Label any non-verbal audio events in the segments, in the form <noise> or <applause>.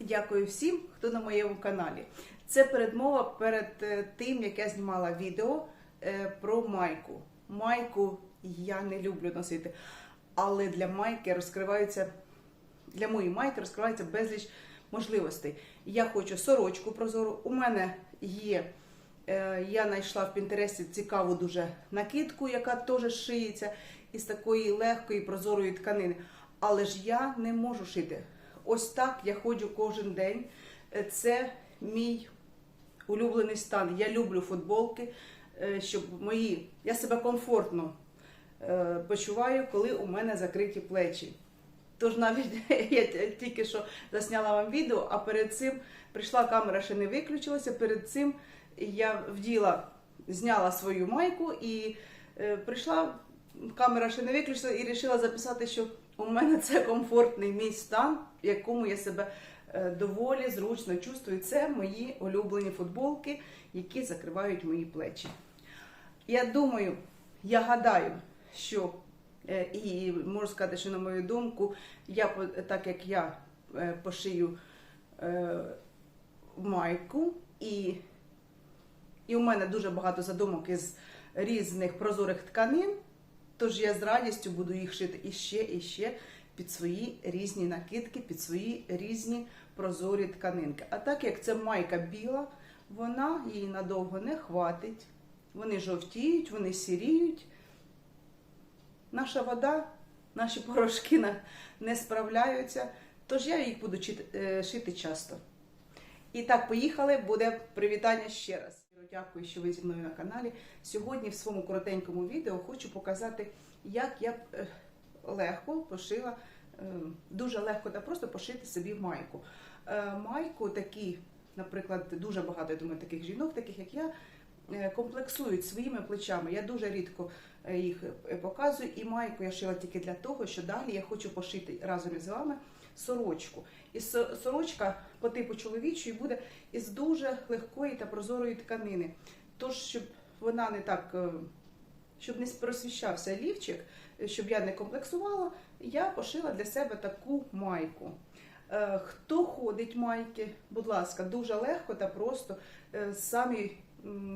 Дякую всім, хто на моєму каналі. Це передмова перед е, тим, як я знімала відео е, про майку. Майку я не люблю носити, але для майки розкриваються, для моєї майки розкривається безліч можливостей. Я хочу сорочку прозору. У мене є, я знайшла в Пінтересті цікаву дуже накидку, яка теж шиється із такої легкої прозорої тканини. Але ж я не можу шити. Ось так я ходжу кожен день. Е, Це мій улюблений стан. Я люблю футболки, е, щоб мої. Я себе комфортно е, почуваю, коли у мене закриті плечі. Тож навіть <laughs> я тільки що засняла вам відео, а перед цим прийшла камера, ще не виключилася. Перед цим я вділа, зняла свою майку і е, прийшла, камера ще не виключила, і вирішила записати, що у мене це комфортний мій стан, в якому я себе е, доволі зручно чувствую. Це мої улюблені футболки, які закривають мої плечі. Я думаю, я гадаю, що е, і можу сказати, що на мою думку, я так як я е, пошию е, майку, і, і у мене дуже багато задумок із різних прозорих тканин, тож я з радістю буду їх шити іще і ще під свої різні накидки, під свої різні прозорі тканинки. А так як це майка біла, вона її надовго не хватить. Вони жовтіють, вони сіріють. Наша вода, наші порошки не справляються, тож я їх буду е, шити часто. І так, поїхали, буде привітання ще раз. Дякую, що ви зі мною на каналі. Сьогодні в своєму коротенькому відео хочу показати, як я е, легко пошила, е, дуже легко та просто пошити собі майку. Е, Майку такі, наприклад, дуже багато я думаю, таких жінок, таких як я, комплексують своїми плечами. Я дуже рідко їх показую, і майку я шила тільки для того, що далі я хочу пошити разом із вами сорочку. І сорочка по типу чоловічої буде із дуже легкої та прозорої тканини. Тож, щоб вона не так, е, щоб не просвіщався лівчик, е, щоб я не комплексувала, я пошила для себе таку майку. Е, Хто ходить майки, будь ласка, дуже легко та просто самі,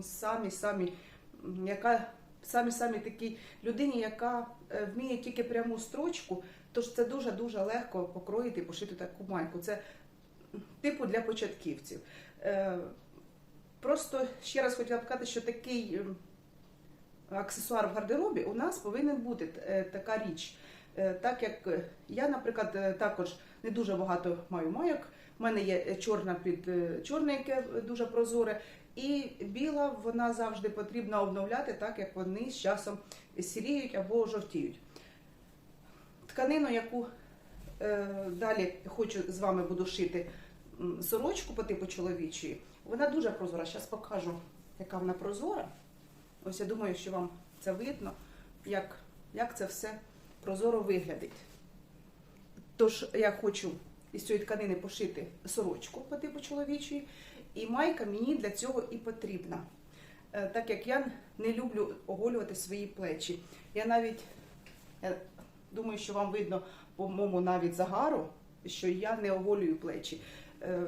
самі, самі, яка самі самі такій людині, яка вміє тільки пряму строчку, тож це дуже дуже легко покроїти і пошити таку майку. Це типу для початківців. Е, Просто ще раз хотіла б сказати, що такий ем, аксесуар в гардеробі у нас повинен бути е, така річ. Е, Так як е, я, наприклад, е, також не дуже багато маю майок. У мене є е, чорна під е, чорне, яке е, дуже прозоре, і біла вона завжди потрібно обновляти, так як вони з часом сіріють або жовтіють. Тканину, яку е, далі хочу з вами буду шити сорочку по типу чоловічої, вона дуже прозора. Зараз покажу, яка вона прозора. Ось я думаю, що вам це видно, як, як це все прозоро виглядить. Тож я хочу із цієї тканини пошити сорочку по типу чоловічої, і майка мені для цього і потрібна. Е, Так як я не люблю оголювати свої плечі. Я навіть я думаю, що вам видно по моєму навіть загару, що я не оголюю плечі. Е,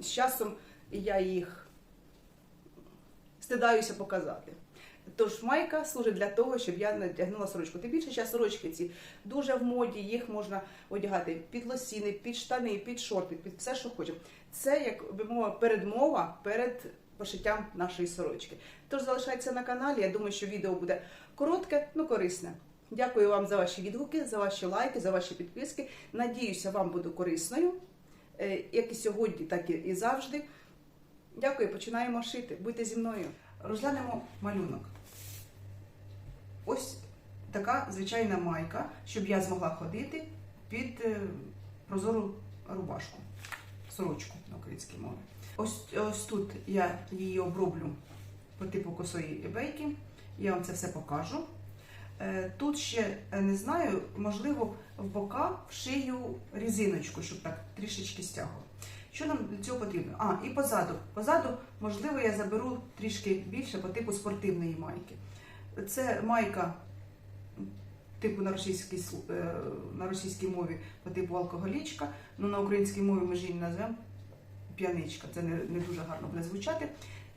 З часом я їх стидаюся показати. Тож майка служить для того, щоб я надягнула сорочку. Тим більше зараз сорочки ці дуже в моді, їх можна одягати під лосіни, під штани, під шорти, під все, що хочемо. Це, як би мова, передмова перед пошиттям нашої сорочки. Тож залишайтеся на каналі. Я думаю, що відео буде коротке, ну корисне. Дякую вам за ваші відгуки, за ваші лайки, за ваші підписки. Надіюся, вам буду корисною, е, як і сьогодні, так і- і завжди. Дякую, починаємо шити. Будьте зі мною. Розглянемо малюнок. Ось така звичайна майка, щоб я змогла ходити під е, прозору рубашку, сорочку на українській мові. Ось, ось тут я її оброблю по типу косої бейки. Я вам це все покажу. Е, Тут ще не знаю, можливо, в бока вшию різиночку, щоб так трішечки стягувало. Що нам для цього потрібно? А, і позаду. Позаду, можливо, я заберу трішки більше по типу спортивної майки. Це майка типу на російській, е, на російській мові по типу алкоголічка, ну на українській мові ми ж її назвемо п'яничка. Це не, не дуже гарно буде звучати.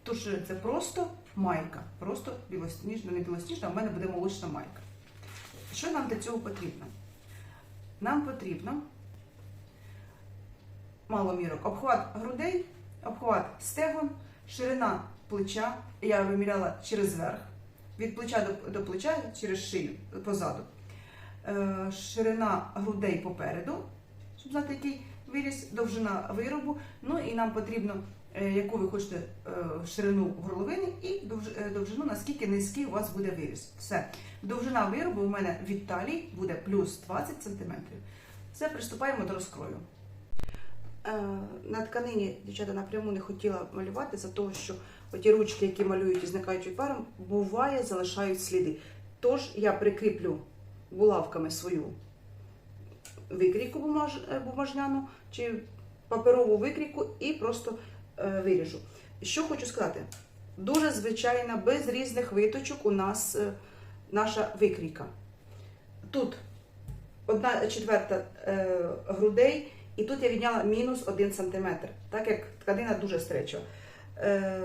Тож е, це просто майка, просто білосніжна, не білосніжна, а в мене буде молочна майка. Що нам для цього потрібно? Нам потрібно маломірок, обхват грудей, обхват стегон, ширина плеча. Я виміряла через верх, від плеча до, до плеча через шию позаду. Е, ширина грудей попереду, щоб знати, який виріс, довжина виробу. Ну і нам потрібно, е, яку ви хочете е, ширину горловини і довж- е, довжину, наскільки низький у вас буде виріс. Все. Довжина виробу у мене від талії буде плюс 20 см. Все, приступаємо до розкрою. Е, На тканині дівчата напряму не хотіла малювати за того, що оті ручки, які малюють і зникають паром, буває, залишають сліди. Тож я прикріплю булавками свою викрійку бумаж, е, бумажняну чи паперову викрійку і просто е, виріжу. Що хочу сказати? Дуже звичайна, без різних виточок у нас е, наша викрійка. Тут одна четверта е, грудей, і тут я відняла мінус 1 см, так як тканина дуже стречова. Е,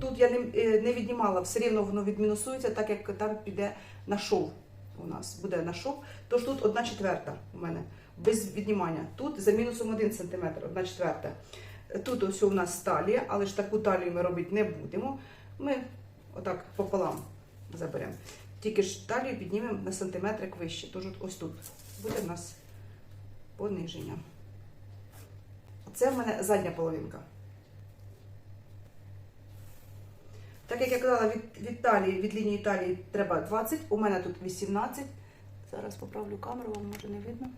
тут я не, е, не віднімала, все рівно воно відмінусується, так як там піде на шов у нас, буде на шов. Тож тут 1 четверта у мене без віднімання. Тут за мінусом 1 см, 1 четверта. Тут ось у нас талія, але ж таку талію ми робити не будемо. Ми отак пополам заберемо. Тільки ж талію піднімемо на сантиметрик вище. Тож ось тут буде в нас пониження. Це в мене задня половинка. Так як я казала, від, від талії, від лінії талії треба 20, у мене тут 18. Зараз поправлю камеру, вам може не видно.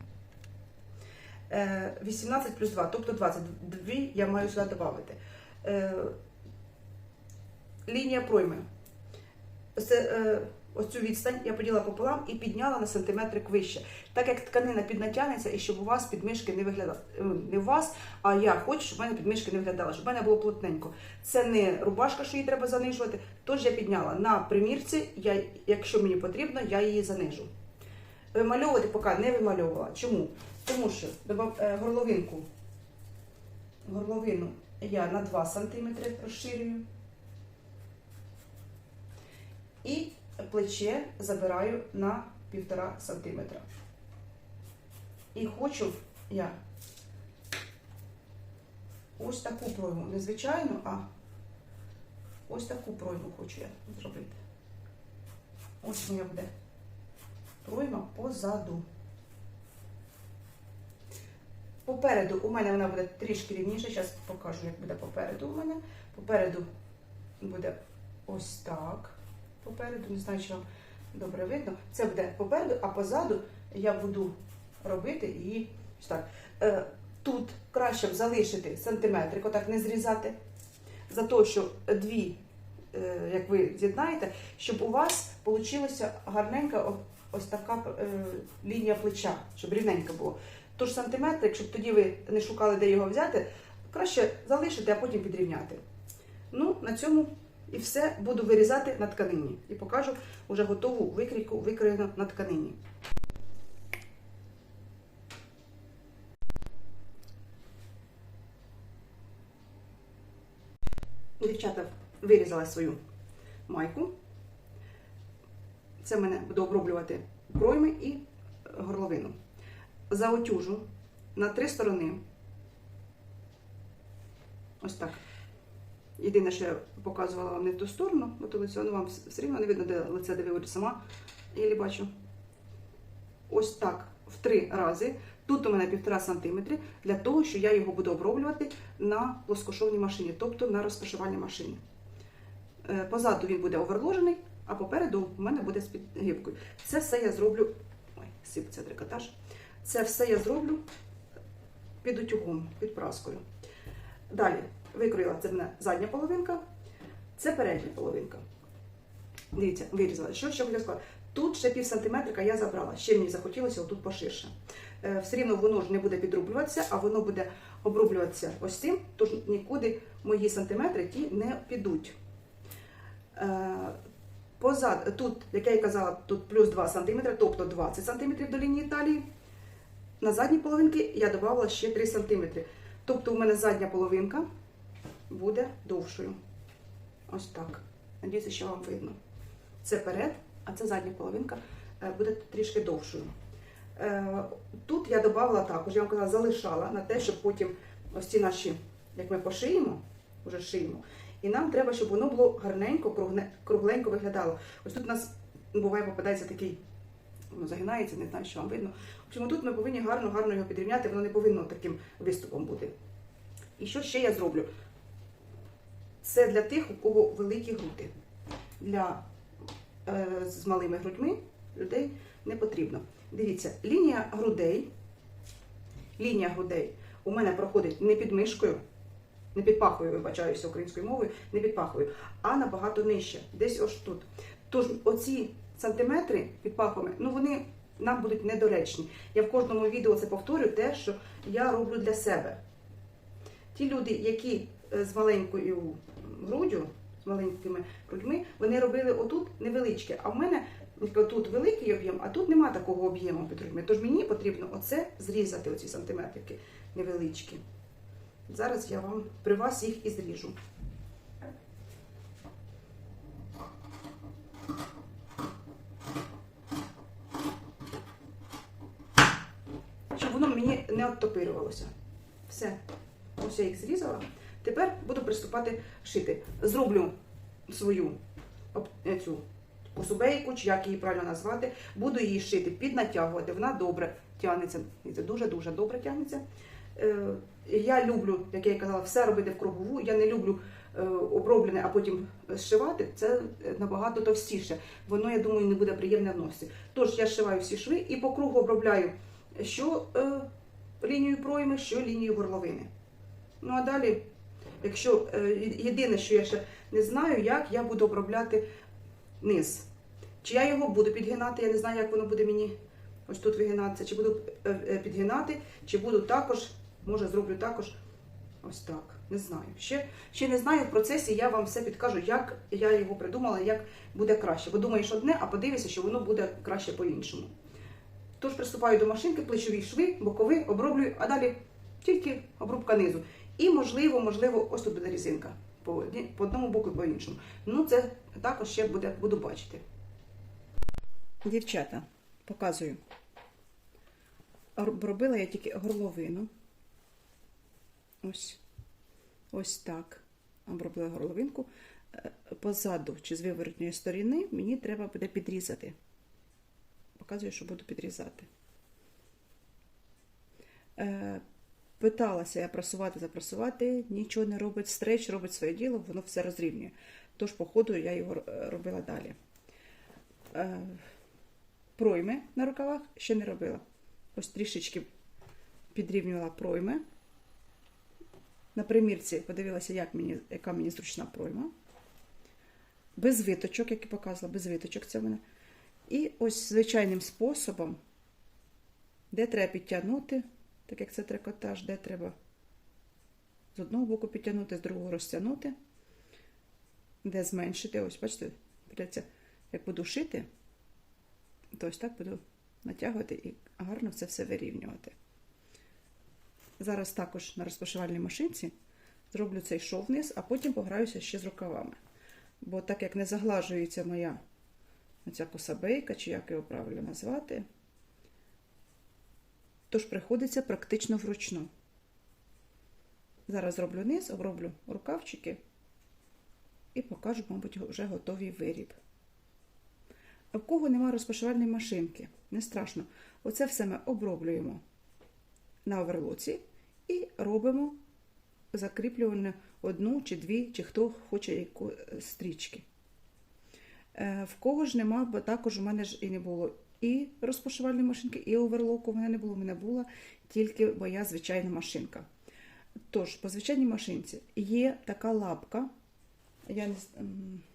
Е, 18 плюс 2, тобто 20. Дві я маю сюди додати. Е, лінія пройми. Це, е, ось цю відстань я поділа пополам і підняла на сантиметрик вище. Так як тканина піднатягнеться і щоб у вас підмишки не виглядали. Не у вас, а я хочу, щоб в мене підмишки не виглядали, щоб в мене було плотненько. Це не рубашка, що її треба занижувати. Тож я підняла на примірці, я, якщо мені потрібно, я її занижу. Вимальовувати поки не вимальовувала. Чому? Тому що е, горловинку, горловину я на 2 см розширюю. І плече забираю на 1,5 см. І хочу я ось таку пройму, не звичайну, а ось таку пройму хочу я зробити. Ось моя буде пройма позаду. Попереду у мене вона буде трішки рівніша. Зараз покажу, як буде попереду у мене. Попереду буде ось так. Попереду, не знаю, чи вам добре видно. Це буде попереду, а позаду я буду робити її так. Е, Тут краще залишити сантиметрик, отак не зрізати. За те, що дві, е, як ви з'єднаєте, щоб у вас вийшла гарненька ось така е, лінія плеча, щоб рівненько було. Тож сантиметрик, щоб тоді ви не шукали, де його взяти, краще залишити, а потім підрівняти. Ну, на цьому і все буду вирізати на тканині. І покажу вже готову викрійку, викроєну на тканині. Дівчата вирізала свою майку. Це мене буде оброблювати пройми і горловину. Заотюжу на три сторони. Ось так. Єдине, що показувала вам не в ту сторону, бо то лице ну, вам все рівно не видно, де лице, де ви говорите сама. Я бачу. Ось так, в три рази. Тут у мене півтора сантиметри, для того, що я його буду оброблювати на плоскошовній машині, тобто на розташувальній машині. Е, Позаду він буде оверложений, а попереду у мене буде з підгибкою. Це все я зроблю. Ой, сипеться трикотаж. Це все я зроблю під утюгом, під праскою. Далі викроїла це мене задня половинка, це передня половинка. Дивіться, вирізала. Що ще хотіла сказати? Тут ще пів сантиметрика я забрала. Ще мені захотілося отут поширше. Е, все рівно воно ж не буде підрублюватися, а воно буде обрублюватися ось цим, тож нікуди мої сантиметри ті не підуть. Е, Позад, тут, як я і казала, тут плюс 2 см, тобто 20 см до лінії талії. На задній половинці я додавала ще 3 см. Тобто у мене задня половинка буде довшою. Ось так. Надіюся, що вам видно. Це перед, а це задня половинка е, буде трішки довшою. Е, Тут я додавала також, я вам казала, залишала на те, щоб потім ось ці наші, як ми пошиємо, вже шиємо. І нам треба, щоб воно було гарненько, кругленько виглядало. Ось тут у нас буває попадається такий, воно загинається, не знаю, що вам видно. В тут ми повинні гарно, гарно його підрівняти, воно не повинно таким виступом бути. І що ще я зроблю? Це для тих, у кого великі груди. Для е, з малими грудьми людей не потрібно. Дивіться, лінія грудей, лінія грудей у мене проходить не під мишкою, не під пахою, вибачаюся українською мовою, не під пахою, а набагато нижче, десь ось тут. Тож оці сантиметри під пахами, ну вони нам будуть недоречні. Я в кожному відео це повторю, те, що я роблю для себе. Ті люди, які з маленькою груддю, з маленькими грудьми, вони робили отут невеличке. А в мене тут великий об'єм, а тут нема такого об'єму під грудьми. Тож мені потрібно оце зрізати, оці сантиметрики невеличкі. Зараз я вам при вас їх і зріжу. Щоб воно мені не оттопирювалося. Все. Ось я їх зрізала. Тепер буду приступати шити. Зроблю свою цю косубейку, чи як її правильно назвати. Буду її шити, піднатягувати. Вона добре тягнеться. Дуже-дуже добре тягнеться. Е, Я люблю, як я і казала, все робити в кругову. Я не люблю е, оброблене, а потім зшивати. Це набагато товстіше. Воно, я думаю, не буде приємне в носі. Тож я зшиваю всі шви і по кругу обробляю що е, лінію пройми, що лінію горловини. Ну а далі, якщо е, єдине, що я ще не знаю, як я буду обробляти низ. Чи я його буду підгинати, я не знаю, як воно буде мені ось тут вигинатися, чи буду е, е, підгинати, чи буду також, може зроблю також ось так. Не знаю. Ще, ще не знаю в процесі, я вам все підкажу, як я його придумала, як буде краще. Бо думаєш одне, а подивися, що воно буде краще по-іншому. Тож приступаю до машинки, плечові шви, бокові, оброблюю, а далі тільки обрубка низу. І, можливо, можливо, ось тут буде різинка. По, одному боку по іншому. Ну, це також ще буде, буду бачити. Дівчата, показую. Робила я тільки горловину. Ось. Ось так. Обробила горловинку. Е, Позаду чи з виворотньої сторони мені треба буде підрізати. Показую, що буду підрізати. Питалася я просувати, запросувати, нічого не робить. Стреч робить своє діло, воно все розрівнює. Тож, по ходу, я його е, робила далі. Е, пройми на рукавах ще не робила. Ось трішечки підрівнювала пройми. На примірці подивилася, як мені, яка мені зручна пройма. Без виточок, як і показувала, без виточок це в мене. І ось звичайним способом, де треба підтягнути, так як це трикотаж, де треба з одного боку підтягнути, з другого розтягнути, де зменшити. Ось, бачите, придеться, як буду шити, то ось так буду натягувати і гарно це все вирівнювати. Зараз також на розпашивальній машинці зроблю цей шов вниз, а потім пограюся ще з рукавами. Бо так як не заглажується моя оця косабейка, чи як його правильно назвати, тож приходиться практично вручну. Зараз зроблю низ, оброблю рукавчики і покажу, мабуть, вже готовий виріб. А в кого немає розпашивальної машинки, не страшно. Оце все ми оброблюємо на оверлоці і робимо закріплювання одну чи дві, чи хто хоче яку е, стрічки. Е, В кого ж нема, бо також у мене ж і не було і розпашивальної машинки, і оверлоку в мене не було. У мене була тільки моя звичайна машинка. Тож, по звичайній машинці є така лапка. Я не,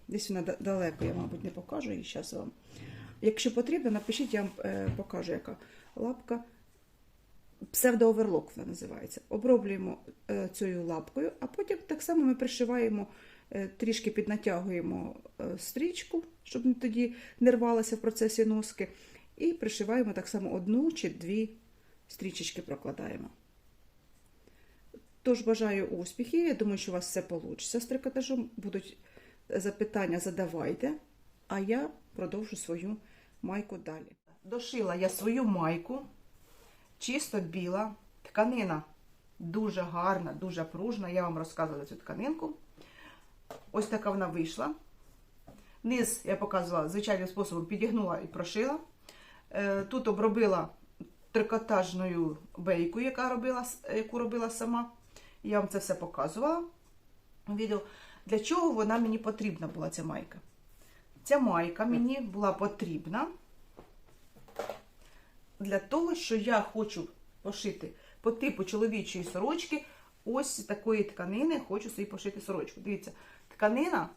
десь вона далеко, я, мабуть, не покажу її зараз вам. Якщо потрібно, напишіть, я вам е, покажу, яка лапка. Псевдооверлок вона називається. Оброблюємо е, цією лапкою, а потім так само ми пришиваємо Е, Трішки піднатягуємо стрічку, щоб тоді не рвалася в процесі носки. І пришиваємо так само одну чи дві стрічечки прокладаємо. Тож бажаю успіхів. Я думаю, що у вас все вийде з трикотажом. Будуть запитання, задавайте, а я продовжу свою майку далі. Дошила я свою майку, чисто біла, тканина дуже гарна, дуже пружна. Я вам розказувала цю тканинку. Ось така вона вийшла. Низ я показувала звичайним способом, підігнула і прошила. Е, Тут обробила трикотажною бейкою, яка робила, яку робила сама. Я вам це все показувала відео. Для чого вона мені потрібна була, ця майка? Ця майка мені була потрібна для того, що я хочу пошити по типу чоловічої сорочки. Ось такої тканини хочу собі пошити сорочку. Дивіться, тканина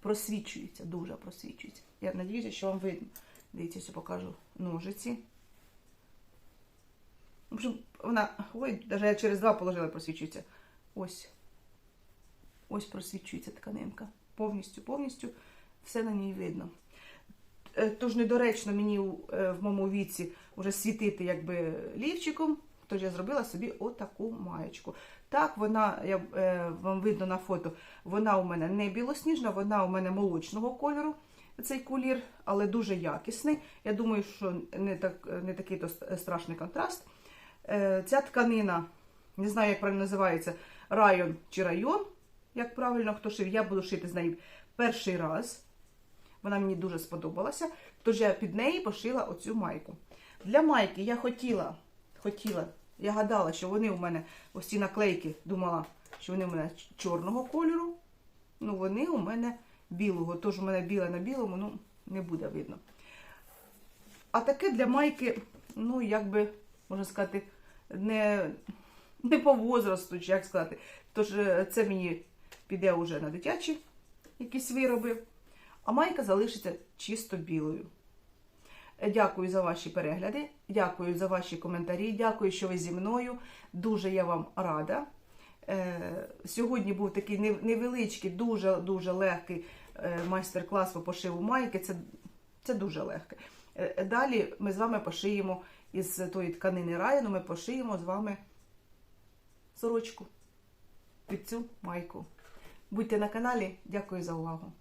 просвічується, дуже просвічується. Я надіюся, що вам видно. Дивіться, що покажу ножиці. В общем, вона, ой, навіть я через два положила, просвічується. Ось. Ось просвічується тканинка. Повністю, повністю все на ній видно. Е, Тож недоречно мені е, в моєму віці вже світити якби лівчиком, тож я зробила собі отаку маєчку. Так, вона, я, е, вам видно на фото, вона у мене не білосніжна, вона у мене молочного кольору, цей колір, але дуже якісний. Я думаю, що не, так, не такий страшний контраст. Е, Ця тканина, не знаю, як правильно називається, район чи район, як правильно хто шив, я буду шити з неї перший раз. Вона мені дуже сподобалася, тож я під неї пошила оцю майку. Для майки я хотіла, хотіла, я гадала, що вони у мене, ось ці наклейки, думала, що вони у мене чорного кольору. Ну, вони у мене білого. Тож у мене біле на білому, ну, не буде видно. А таке для майки, ну, якби, можна сказати, не, не по возрасту, чи як сказати. Тож е, це мені піде вже на дитячі якісь вироби. А майка залишиться чисто білою. Дякую за ваші перегляди, дякую за ваші коментарі, дякую, що ви зі мною. Дуже я вам рада. Е, Сьогодні був такий невеличкий, дуже-дуже легкий майстер-клас по пошиву майки. Це, це дуже легке. Е, Далі ми з вами пошиємо із тої тканини району, ми пошиємо з вами сорочку під цю майку. Будьте на каналі, дякую за увагу.